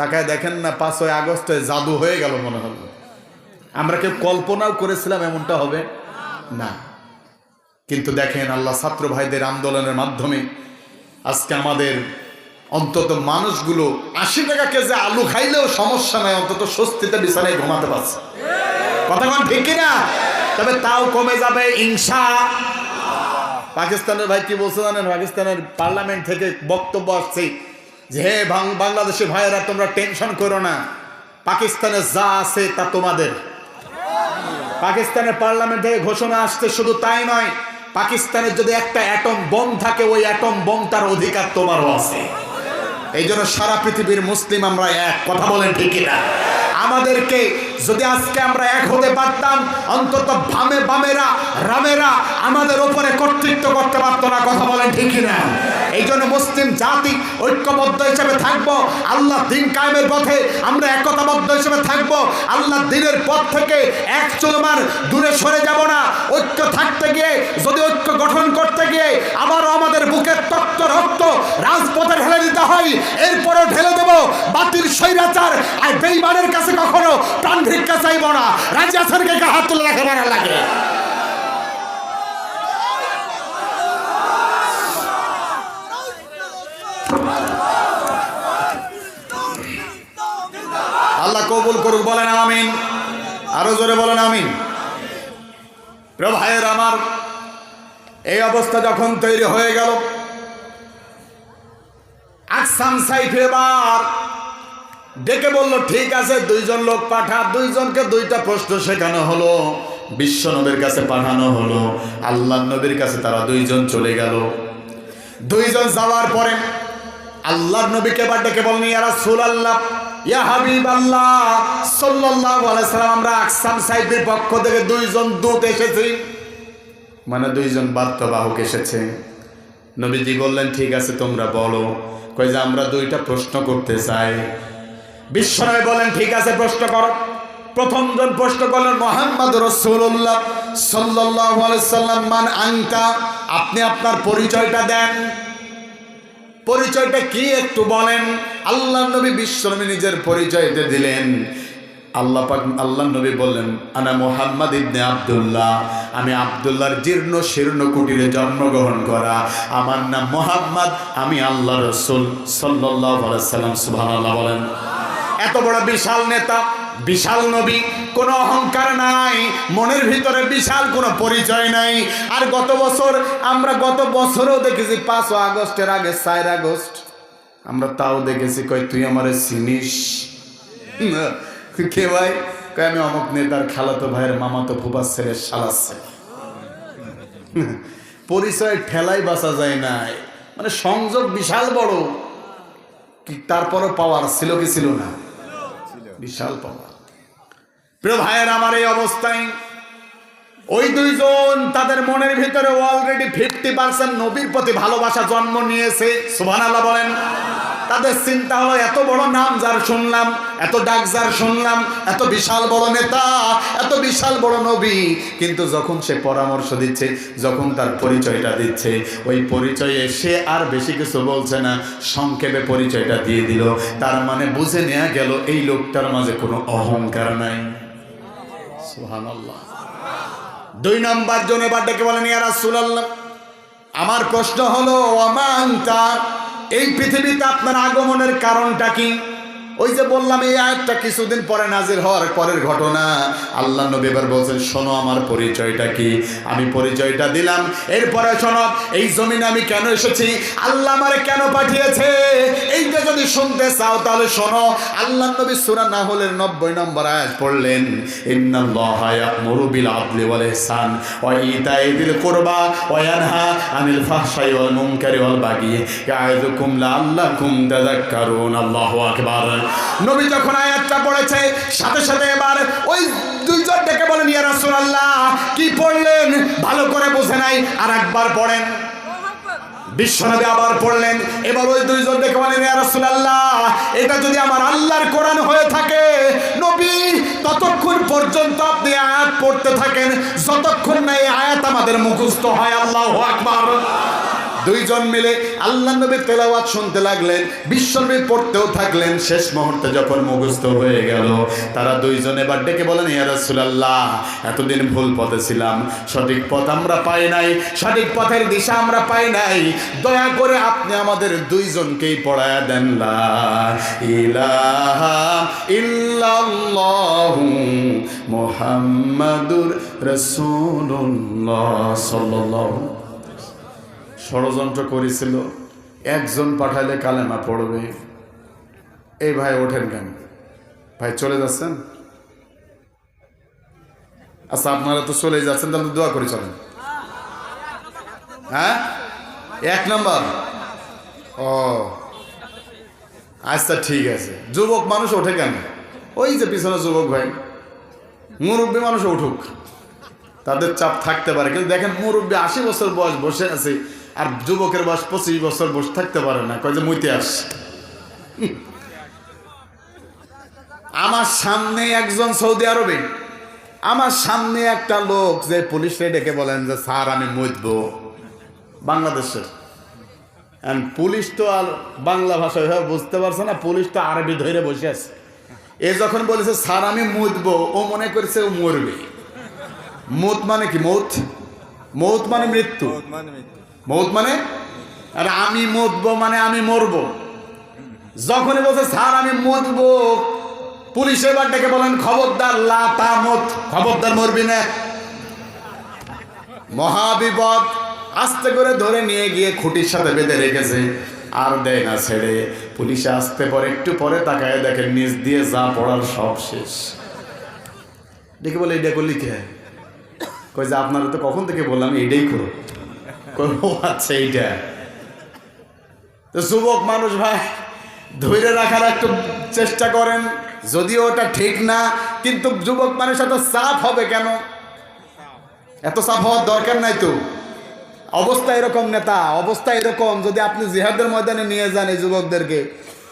তাকায় দেখেন না, পাঁচই আগস্টে জাদু হয়ে গেল মনে হলো। আমরা কেউ কল্পনাও করেছিলাম এমনটা হবে না। কিন্তু দেখেন আল্লাহ ছাত্র ভাইদের আন্দোলনের মাধ্যমে আজকে আমাদের অন্তত মানুষগুলো আশি টাকা কেজি আলু খাইলেও সমস্যা নাই, অন্তত স্বস্তিতে বিছানায় ঘুমাতে পারছে। কথা ঠিক কিনা? তবে তাও কমে যাবে ইনসা পাকিস্তানের ভাই কি বলছে জানেন? পাকিস্তানের পার্লামেন্ট থেকে বক্তব্য আসছে যে হে বাংলাদেশের ভাইয়েরা, তোমরা টেনশন করো না। পাকিস্তানে যা আছে তা তোমাদের। পাকিস্তানের পার্লামেন্ট থেকে ঘোষণা আসতে শুধু তাই নয়, পাকিস্তানের যদি একটা অ্যাটম বোম থাকে, ওই অ্যাটম বোম তার অধিকার তোমারও আছে। এই জন্য সারা পৃথিবীর মুসলিম আমরা এক, কথা বলেন ঠিকই না আমাদেরকে যদি আজকে আমরা এক হতে পারতাম, অন্তত ভামে বামেরা রামেরা আমাদের উপরে কর্তৃত্ব করতে পারতো না, কথা বলেন ঠিকই না এই জন্য মুসলিম জাতি ঐক্যবদ্ধ হিসেবে থাকব, আল্লাহ দিন কায়েমের পথে আমরা একতাবদ্ধ হিসেবে থাকব, আল্লাহ দিনের পথ থেকে এক চলমান দূরে সরে যাব না, ঐক্য থাকতে গিয়ে, যদি ঐক্য গঠন করতে গিয়ে আবারও আমাদের বুকের তত্ত্ব রক্ত রাজপথে ঢেলে দিতে হয়, এরপরও ঢেলে দেব, বাতিল স্বৈরাচার আর বেইমানের কাছে ভিক্ষা চাইব না। রাজি আছেন হাত তুলে রাখা ভালো লাগে। আল্লাহ কবুল করুক, বলেন আমিন। আরও জোরে বলেন আমিন। প্রিয় ভাইয়ের, আমার এই অবস্থা যখন তৈরি হয়ে গেল, আকসাম সাইফ এবার ডেকে বলল, ঠিক আছে, দুইজন লোক পাঠা, দুইজনকে দুইটা প্রশ্ন শেখানো হলো। বিশ্ব নবীর কাছে পাঠানো হলো। আল্লাহ নবীর কাছে তারা দুইজন চলে গেল। দুইজন যাওয়ার পরে আল্লাহর নবীকে এবার ডেকে বলনি ইয়ারা সুল আল্লাহ আল্লাহ পক্ষ থেকে দুইজন দূত এসেছি। মানে দুইজন এসেছে। নবীজি বললেন, ঠিক আছে, তোমরা বলো। কই যে, আমরা দুইটা প্রশ্ন করতে চাই। বিশ্বনবী বলেন, ঠিক আছে, প্রশ্ন করো। প্রথম জন প্রশ্ন করলেন, মোহাম্মদ রসুল্লাহ সাল্লাহ সাল্লাম, মান আংটা আপনি আপনার পরিচয়টা দেন। পরিচয়টা কি একটু বলেন? আল্লাহ নবী বিশ্বনবী নিজের পরিচয়টা দিলেন। আল্লাহ আল্লাহ নবী বললেন, আনা মোহাম্মদ ইবনে আব্দুল্লাহ, আমি আব্দুল্লাহর জীর্ণ শীর্ণ কুটিরে জন্মগ্রহণ করা। আমার নাম মোহাম্মদ, আমি আল্লাহ রসুল সাল্লাহ সাল্লাম সুবাহ বলেন। এত বড় বিশাল নেতা, বিশাল নবী, কোনো অহংকার নাই, মনের ভিতরে বিশাল কোনো পরিচয় নাই। আর গত বছর, আমরা গত বছরও দেখেছি পাঁচ আগস্টের আগে চার আগস্ট। আমরা তাও দেখেছি কই তুই আমারে চিনিস? কে ভাই? কই আমি অমুক নেতার খালাতো ভাইয়ের মামাতো শালার ছেলে। পরিচয় ঠেলাই বাঁচা যায় নাই। মানে সংযোগ বিশাল বড়। তারপরও পাওয়ার ছিল কি ছিল না? বিশাল পাওয়ার প্রিয় ভাইয়ের, আমার এই অবস্থায় ওই দুইজন তাদের মনের ভিতরে অলরেডি ফিফটি পার্সেন্ট নবীর প্রতি ভালোবাসা জন্ম নিয়েছে। সুভান আল্লাহ বলেন। তাদের চিন্তা হলো, এত বড় নাম যার শুনলাম, এত ডাক যার শুনলাম, এত বিশাল বড় নেতা, এত বিশাল বড় নবী। কিন্তু যখন সে পরামর্শ দিচ্ছে, যখন তার পরিচয়টা দিচ্ছে, ওই পরিচয়ে সে আর বেশি কিছু বলছে না, সংক্ষেপে পরিচয়টা দিয়ে দিল। তার মানে বুঝে নেওয়া গেল, এই লোকটার মাঝে কোনো অহংকার নাই। দুই নম্বর জনে এবার ডেকে বলেন, ইয়া রাসূলুল্লাহ, আমার প্রশ্ন হলো অমান্তা এই পৃথিবীতে আপনার আগমনের কারণটা কি? ওই যে বললাম, এই আয়াতটা কিছুদিন পরে নাজির হওয়ার পরের ঘটনা। আল্লাহ নবী এবার বলছেন, শোনো, আমার পরিচয়টা কি? আমি পরিচয়টা দিলাম। এরপরে শোনো, এই জমিনে আমি কেন এসেছি? আল্লাহ আমারে কেন পাঠিয়েছে? এইটা যদি শুনতে চাও, তাহলে শোনো, আল্লাহ নবী সুরা না হলে নব্বই নম্বর আয়াত পড়লেন কুরবা ওয়া ইয়ানহা আনিল ফাহশাই ওয়াল মুনকারি ওয়াল বাগি ইয়াইযুকুম লাআল্লাকুম তাযাক্কারুন। আল্লাহু আকবার। নবী যখন আয়াতটা পড়েছে, সাথে সাথে এবার ওই দুইজন ডেকে বলেন, ইয়া রাসূলুল্লাহ, কি পড়লেন? ভালো করে বোঝে নাই আর একবার পড়েন। বিশ্বনবী আবার পড়লেন। এবার ওই দুইজন দেখে বলেন, ইয়া রাসূলুল্লাহ, এটা যদি আমার আল্লাহর কোরআন হয়ে থাকে, নবী, ততক্ষণ পর্যন্ত আপনি আয়াত পড়তে থাকেন। যতক্ষণ না এই আয়াত আমাদের মুখস্থ হয়, আল্লাহু আকবার। দুইজন মিলে আল্লাহ নবী তেলাওয়াত শুনতে লাগলেন, বিশ্বনবী পড়তেও থাকলেন। শেষ মুহূর্তে যখন মুখস্থ হয়ে গেল, তারা দুইজন এবার ডেকে বলেন, ইয়া রাসূলুল্লাহ, এতদিন ভুল পথে ছিলাম। সঠিক পথ আমরা পাই নাই, সঠিক পথের দিশা আমরা পাই নাই। দয়া করে আপনি আমাদের দুইজনকেই পড়ায় দেন, লা ইলাহা ইল্লাল্লাহু মুহাম্মাদুর রাসূলুল্লাহ সাল্লাল্লাহু ষড়যন্ত্র করেছিল। একজন পাঠালে কালেমা পড়বে। এই ভাই ওঠেন কেন? ভাই চলে যাচ্ছেন? আচ্ছা আপনারা তো চলে যাচ্ছেন, তাহলে দোয়া করে চলেন। হ্যাঁ? এক নম্বর। ও আচ্ছা ঠিক আছে। যুবক মানুষ ওঠে কেন? ওই যে পিছনে যুবক ভাই। মুরব্বী মানুষ উঠুক। তাদের চাপ থাকতে পারে, কিন্তু দেখেন মুরব্বী আশি বছর বয়স বসে আছে। আর যুবকের বয়স পঁচিশ বছর বসে থাকতে পারে না, কয় যে মুইতে আস আমার সামনে একজন সৌদি আরবে, আমার সামনে একটা লোক যে পুলিশে ডেকে বলেন যে, স্যার, আমি মুতব বাংলাদেশের। পুলিশ তো আর বাংলা ভাষা ওইভাবে বুঝতে পারছে না, পুলিশ তো আরবি ধরে বসে আছে। এ যখন বলেছে, স্যার, আমি মুতব ও মনে করছে ও মরবে। মত মানে কি? মত? মত মানে মৃত্যু। মত মানে? আর আমি মরবো মানে আমি মরবো। যখনই বলছে, স্যার, আমি মরবো। পুলিশ এবার ডেকে বলেন, খবরদার, লাতা মত, খবরদার মরবি না। মহাবিপদ আস্তে করে ধরে নিয়ে গিয়ে খুঁটির সাথে বেঁধে রেখেছে। আর দেয় না ছেড়ে। পুলিশে আসতে পরে, একটু পরে তাকায় দেখে নিচ দিয়ে যা পড়ার সব শেষ। ডেকে বলে এটা করলি কে? কই যে আপনারা তো কখন থেকে বললাম এইটাই করো। আচ্ছা এইটা। তো যুবক মানুষ ভাই, ধৈর্য রাখার একটু চেষ্টা করেন। যদিও ওটা ঠিক না, কিন্তু যুবক মানুষ এত চাপ হবে কেন? এত চাপ হওয়ার দরকার নাই তো। অবস্থা এরকম নেতা, অবস্থা এরকম, যদি আপনি জিহাদের ময়দানে নিয়ে যান এই যুবকদেরকে,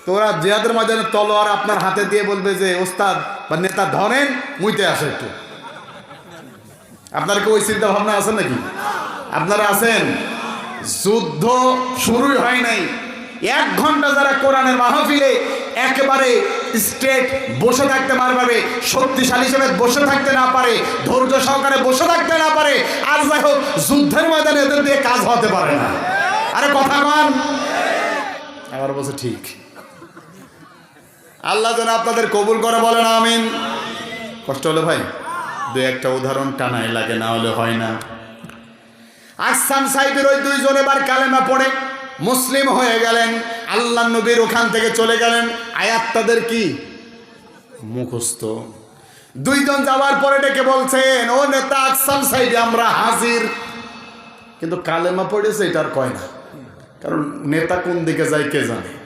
তো ওরা জিহাদের ময়দানে তলোয়ার আপনার হাতে দিয়ে বলবে যে, ওস্তাদ বা নেতা ধরেন, মুইতে আসে একটু। আপনার কি ওই চিন্তা ভাবনা আছে নাকি? আপনারা আছেন? যুদ্ধ শুরুই হয় নাই। এক ঘণ্টা যারা কোরআনের মাহফিলে একেবারে স্ট্রেট বসে থাকতে পারবে, শক্তিশালী হিসেবে বসে থাকতে না পারে, ধৈর্য সহকারে বসে থাকতে না পারে, আর যাই হোক, যুদ্ধের ময়দানে এদের দিয়ে কাজ হতে পারে না। আরে কথা কন আবার বলছে ঠিক। আল্লাহ যেন আপনাদের কবুল করে বলেন, আমিন। কষ্ট হলো ভাই দু একটা উদাহরণ টানাই লাগে, না হলে হয় না। আসাম সাহেবের ওই দুইজন এবার কালেমা পড়ে মুসলিম হয়ে গেলেন। আল্লাহ নবীর ওখান থেকে চলে গেলেন। আয়াত তাদের কি? মুখস্থ। দুইজন যাওয়ার পরে ডেকে বলছেন, ও নেতা আকসাম সাহেব, আমরা হাজির। কিন্তু কালেমা পড়েছে, এটা আর কয় না। কারণ নেতা কোন দিকে যায় কে জানে।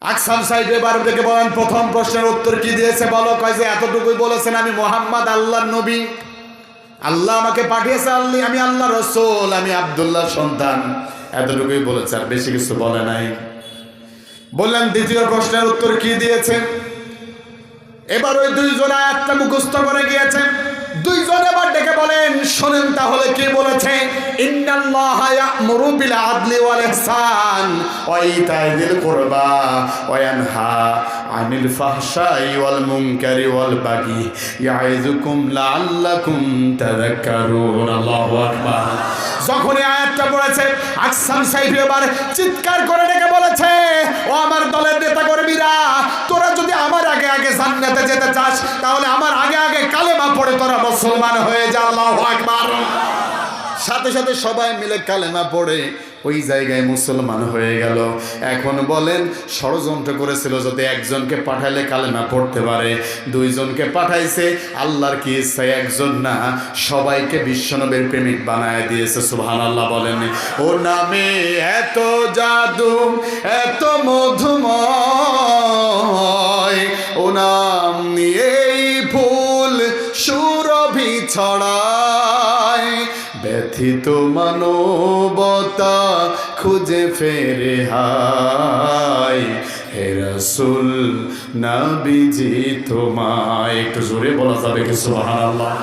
আকসাম সাহেব এবার থেকে বলেন, প্রথম প্রশ্নের উত্তর কি দিয়েছে বলো? কয় যে, এতটুকুই বলেছেন আমি মোহাম্মদ আল্লাহ নবী। আল্লাহ আমাকে পাঠিয়েছে, আল্লি আমি আল্লাহ রসুল, আমি আবদুল্লাহ সন্তান। এতটুকুই বলেছে, আর বেশি কিছু বলে নাই। বললেন, দ্বিতীয় প্রশ্নের উত্তর কি দিয়েছে? এবার ওই দুইজন একটা মুখস্থ করে গিয়েছে দুইজন এবার ডেকে বলেন, শোনেন তাহলে কি বলেছে? চিৎকার করে ডেকে বলেছে, ও আমার দলের নেতা কর্মীরা তোরা যদি আমার আগে আগে জান্নাতে যেতে চাস, তাহলে আমার আগে আগে কালেমা পড়ে তোরা মুসলমান হয়ে যা, আল্লাহু আকবার। সাথে সাথে সবাই মিলে কালেমা পড়ে ওই জায়গায় মুসলমান হয়ে গেল। এখন বলেন, ষড়যন্ত্র করেছিল যদি একজনকে পাঠালে কালেমা পড়তে পারে, দুইজনকে পাঠাইছে, আল্লাহর কি ইচ্ছা একজন না, সবাইকে বিশ্বনবের প্রেমিক বানায় দিয়েছে সুবহান আল্লাহ বলেন। ও নামে এত জাদু, এত মধুময়, ও নাম সুরভি ছড়ায় ব্যথিত মানবতা খুঁজে ফেরে হাই। হে রসুল, নাবিজি তোমায়। একটু জোরে বলা যাবে কি সুবহানাল্লাহ?